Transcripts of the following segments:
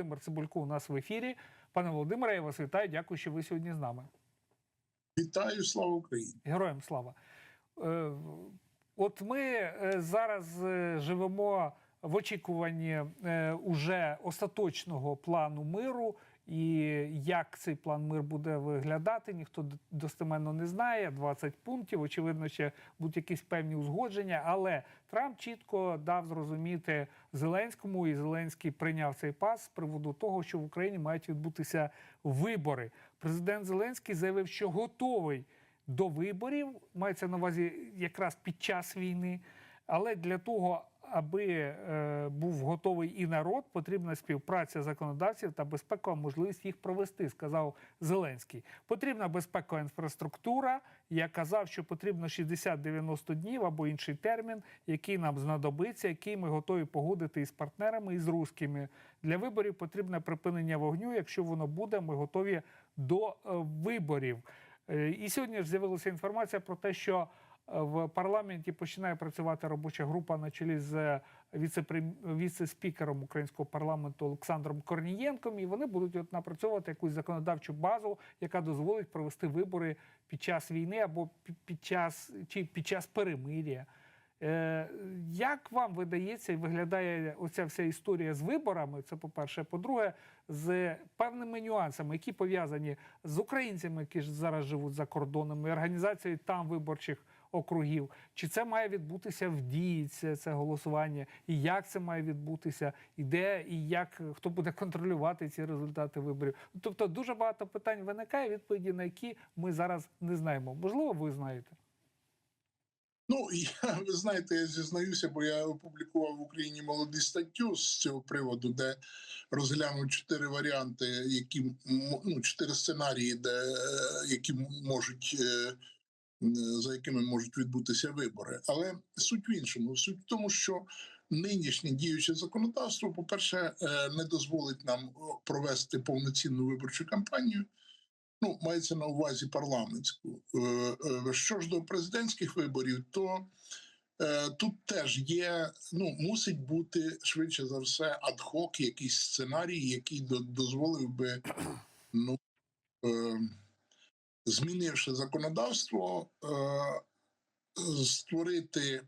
Володимир Цибулько у нас в ефірі. Пане Володимире, я вас вітаю. Дякую, що ви сьогодні з нами. Вітаю, слава Україні! Героям слава. Е, От ми е, зараз е, живемо в очікуванні уже остаточного плану миру. І як цей план мир буде виглядати, ніхто достеменно не знає. 20 пунктів. Очевидно, ще будуть якісь певні узгодження. Але Трамп чітко дав зрозуміти Зеленському, і Зеленський прийняв цей пас з приводу того, що в Україні мають відбутися вибори. Президент Зеленський заявив, що готовий до виборів, мається на увазі якраз під час війни. Але для того, аби е, був готовий і народ, потрібна співпраця законодавців та безпекова можливість їх провести, сказав Зеленський. Потрібна безпекова інфраструктура. Я казав, що потрібно 60-90 днів або інший термін, який нам знадобиться, який ми готові погодити із партнерами і з русскими. Для виборів потрібне припинення вогню. Якщо воно буде, ми готові до е, виборів. Е, І сьогодні ж з'явилася інформація про те, що в парламенті починає працювати робоча група на чолі з віце-прем- віце-спікером українського парламенту Олександром Корнієнком. І вони будуть от напрацьовувати якусь законодавчу базу, яка дозволить провести вибори під час війни або під час чи під час перемир'я. Е, Як вам видається і виглядає оця вся історія з виборами? Це по-перше. По-друге, з певними нюансами, які пов'язані з українцями, які ж зараз живуть за кордонами, організацією там виборчих округів. Чи це має відбутися в дії це, це голосування? І як це має відбутися? І де і як хто буде контролювати ці результати виборів? Тобто дуже багато питань виникає, відповіді на які ми зараз не знаємо. Можливо, ви знаєте. Ну я ви знаєте, я зізнаюся, бо я опублікував в Україні молоді статтю з цього приводу, де розглянув чотири варіанти, які ну, чотири сценарії, де е, які можуть. Е, За якими можуть відбутися вибори, але суть в іншому. Суть в тому, що нинішнє діюче законодавство, по-перше, е, не дозволить нам провести повноцінну виборчу кампанію. Ну, мається на увазі парламентську. Е, е, Що ж до президентських виборів, то е, тут теж є, ну, мусить бути швидше за все адхок, якийсь сценарій, який до- дозволив би, ну, е, змінивши законодавство, е, створити,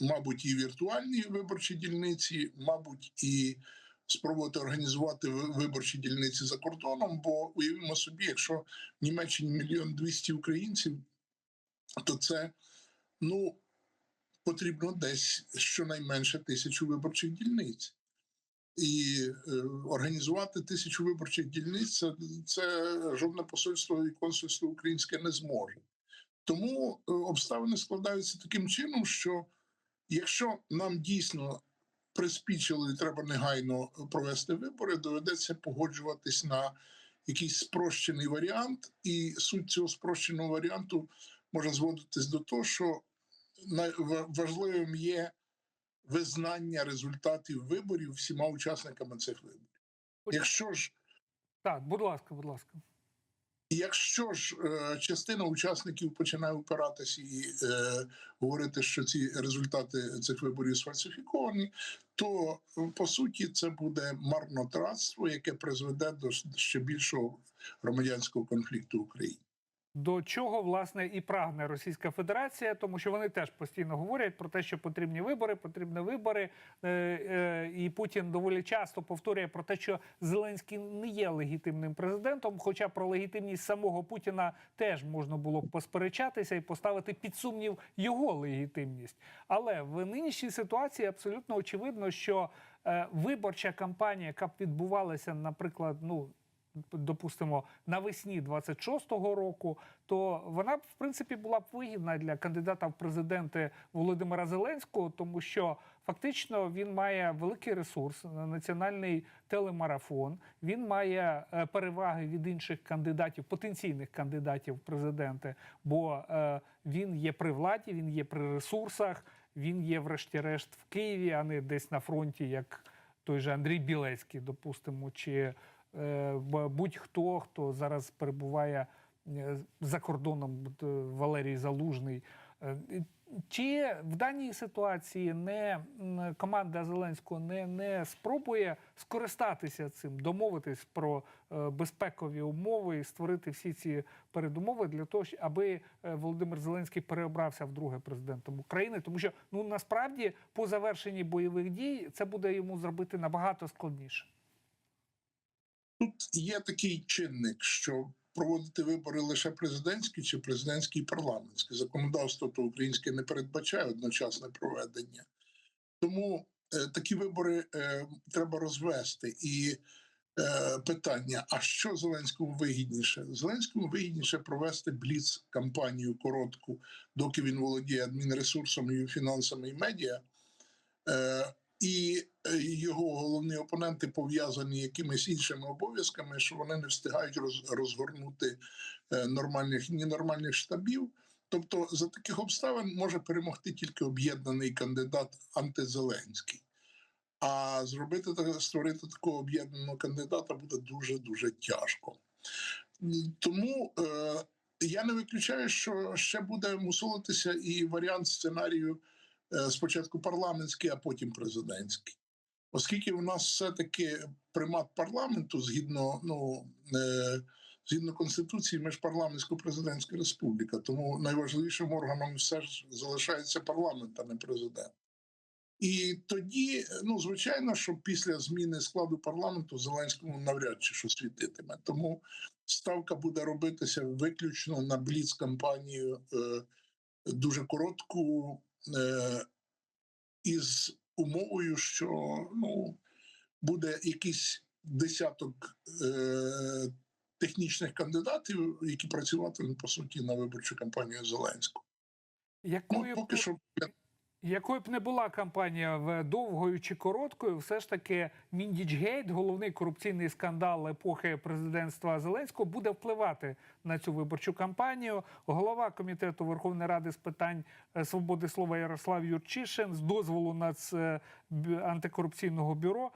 мабуть, і віртуальні виборчі дільниці, мабуть, і спробувати організувати виборчі дільниці за кордоном. Бо уявімо собі, якщо в Німеччині мільйон двісті українців, то це ну потрібно десь щонайменше тисячу виборчих дільниць. І е, організувати тисячу виборчих дільниць це, це жодне посольство і консульство українське не зможе. Тому е, обставини складаються таким чином, що якщо нам дійсно приспічило і треба негайно провести вибори, доведеться погоджуватись на якийсь спрощений варіант, і суть цього спрощеного варіанту може зводитись до того, що важливим є визнання результатів виборів всіма учасниками цих виборів. Якщо ж Так, будь ласка, будь ласка. Якщо ж е, частина учасників починає опиратись і е, говорити, що ці результати цих виборів сфальсифіковані, то по суті це буде марнотратство, яке призведе до ще більшого громадянського конфлікту в Україні. До чого власне і прагне Російська Федерація, тому що вони теж постійно говорять про те, що потрібні вибори, потрібні вибори. Е, е, і Путін доволі часто повторює про те, що Зеленський не є легітимним президентом. Хоча про легітимність самого Путіна теж можна було б посперечатися і поставити під сумнів його легітимність. Але в нинішній ситуації абсолютно очевидно, що е, виборча кампанія, яка б відбувалася, наприклад, ну допустимо, навесні 26-го року, то вона в принципі була б вигідна для кандидата в президенти Володимира Зеленського, тому що фактично він має великий ресурс, національний телемарафон. Він має е, переваги від інших кандидатів, потенційних кандидатів в президенти, бо е, він є при владі, він є при ресурсах, він є, врешті-решт, в Києві, а не десь на фронті, як той же Андрій Білецький, допустимо, чи будь-хто, хто зараз перебуває е, за кордоном, е, Валерій Залужний. Е, Чи в даній ситуації не команда Зеленського не, не спробує скористатися цим, домовитись про е, безпекові умови і створити всі ці передумови для того, аби е, Володимир Зеленський переобрався вдруге президентом України? Тому що ну насправді по завершенні бойових дій це буде йому зробити набагато складніше. Тут є такий чинник, що проводити вибори лише президентські чи президентські і парламентські. Законодавство то українське не передбачає одночасне проведення. Тому е, такі вибори е, треба розвести. І е, питання: а що Зеленському вигідніше? Зеленському вигідніше провести бліц кампанію коротку, доки він володіє адмінресурсами, фінансами і медіа. Е, і е, його головні опоненти пов'язані якимись іншими обов'язками, що вони не встигають роз, розгорнути е, нормальних ні нормальних штабів. Тобто, за таких обставин може перемогти тільки об'єднаний кандидат антизеленський. А зробити створити такого об'єднаного кандидата буде дуже дуже тяжко. Тому е, я не виключаю, що ще буде мусолитися і варіант сценарію спочатку парламентський, а потім президентський. Оскільки у нас все-таки примат парламенту згідно, ну, е, згідно Конституції, ми ж парламентсько-президентська республіка, тому найважливішим органом все ж залишається парламент, а не президент. І тоді, ну звичайно, що після зміни складу парламенту Зеленському навряд чи що світитиме. Тому ставка буде робитися виключно на бліц кампанію е, дуже коротку, е, із умовою, що ну, буде якийсь десяток е, технічних кандидатів, які працюватимуть по суті на виборчу кампанію Зеленського. Ну, поки б- що Якою б не була кампанія в довгою чи короткою, все ж таки Міндічгейт, головний корупційний скандал епохи президентства Зеленського, буде впливати на цю виборчу кампанію. Голова комітету Верховної Ради з питань е, свободи слова Ярослав Юрчишин з дозволу Нац е, антикорупційного бюро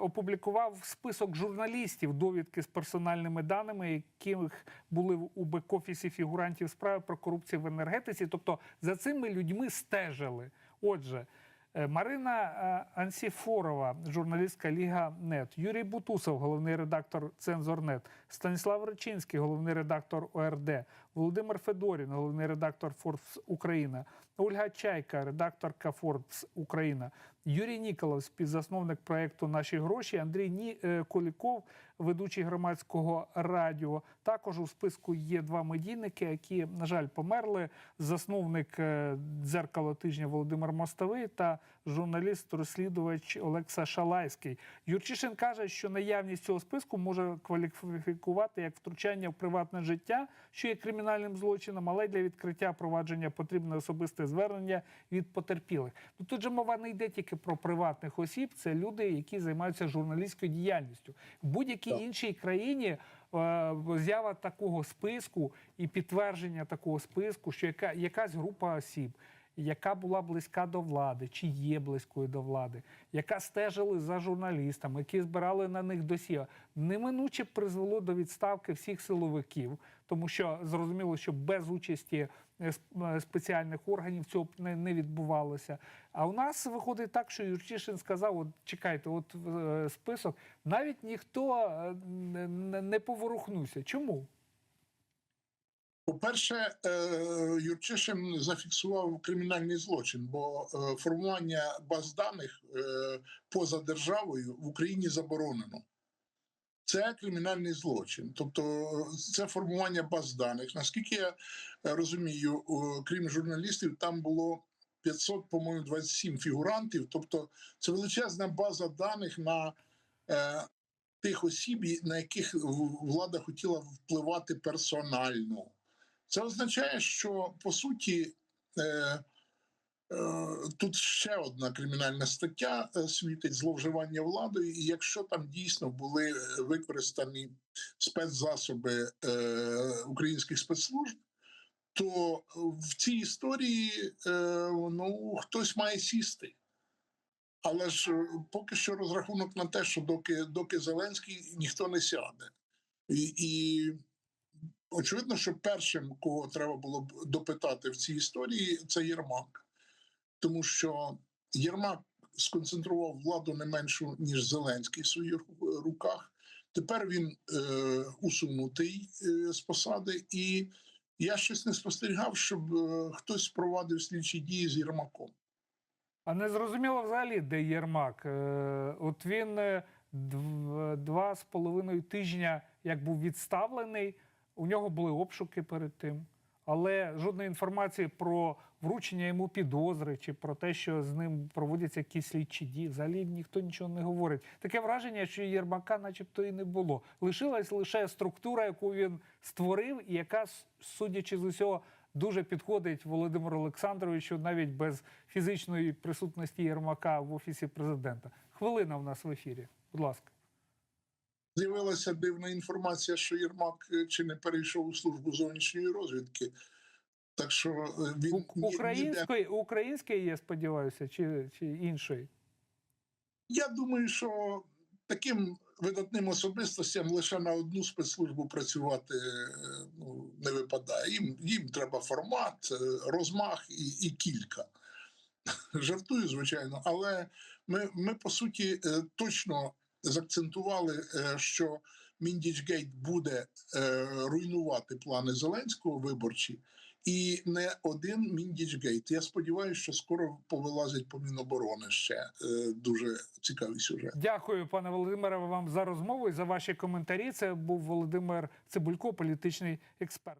опублікував список журналістів довідки з персональними даними, яких були у бек-офісі фігурантів справи про корупцію в енергетиці. Тобто за цими людьми стежили. Отже, е, Марина е, Ансіфорова, журналістка Ліга Нет, Юрій Бутусов, головний редактор Цензорнет, Станіслав Речинський, головний редактор ОРД, Володимир Федорін, головний редактор Forbes Україна, Ольга Чайка, редакторка Forbes Україна, Юрій Ніколов, співзасновник проекту Наші гроші, Андрій е, Коліков, ведучий громадського радіо. Також у списку є два медійники, які, на жаль, померли. Засновник е, дзеркало тижня Володимир Мостовий та журналіст-розслідувач Олекса Шалайський. Юрчишин каже, що наявність цього списку може кваліфікувати як втручання в приватне життя, що є кримінальним злочином, але для відкриття провадження потрібне особисте звернення від потерпілих. Ну тут же мова не йде тільки про приватних осіб, це люди, які займаються журналістською діяльністю. В будь-якій іншій країні е, з'ява такого списку і підтвердження такого списку, що яка, якась група осіб. Яка була близька до влади, чи є близькою до влади, яка стежили за журналістами, які збирали на них досьє, неминуче призвело до відставки всіх силовиків, тому що зрозуміло, що без участі е, е, спеціальних органів цього не, відбувалося. А у нас виходить так, що Юрчишин сказав: от чекайте, от е, список, навіть ніхто не поворухнувся. Чому? По-перше, е, Юрчишин зафіксував кримінальний злочин, бо е, формування баз даних е, поза державою в Україні заборонено. Це кримінальний злочин, тобто це формування баз даних. Наскільки я розумію, крім журналістів, там було 500, по-моєму, 27 фігурантів. Тобто, це величезна база даних на е, тих осіб, на яких влада хотіла впливати персонально. Це означає, що по суті е, е, тут ще одна кримінальна стаття е, світить зловживання владою, і якщо там дійсно були використані спецзасоби е, українських спецслужб, то в цій історії е, ну, хтось має сісти. Але ж е, поки що розрахунок на те, що доки, доки Зеленський ніхто не сяде. І, і очевидно, що першим, кого треба було б допитати в цій історії, це Єрмак, тому що Єрмак сконцентрував владу не меншу ніж Зеленський в своїх руках. Тепер він е, усунутий е, з посади, і я щось не спостерігав, щоб е, хтось впровадив слідчі дії з Єрмаком. А не зрозуміло взагалі, де Єрмак. Е, От він е, дв- два з половиною тижня як був відставлений. У нього були обшуки перед тим, але жодної інформації про вручення йому підозри чи про те, що з ним проводяться якісь слідчі дії. Взагалі ніхто нічого не говорить. Таке враження, що Єрмака, начебто, і не було. Лишилась лише структура, яку він створив, і яка, судячи з усього, дуже підходить Володимиру Олександровичу навіть без фізичної присутності Єрмака в офісі президента. Хвилина в нас в ефірі. Будь ласка. З'явилася дивна інформація, що Єрмак е, чи не перейшов у службу зовнішньої розвідки. Так що е, він Української, української є, сподіваюся, чи, чи іншої. Я думаю, що таким видатним особистостям лише на одну спецслужбу працювати е, ну, не випадає. Їм, їм треба формат, розмах і, і кілька. Жартую, звичайно, але ми, ми по суті точно закцентували, е, що Міндічгейт буде е, руйнувати плани Зеленського виборчі. І не один Міндічгейт. Я сподіваюся, що скоро повилазять по Міноборони ще е, дуже цікавий сюжет. Дякую, пане Володимире, вам за розмову і за ваші коментарі. Це був Володимир Цибулько, політичний експерт.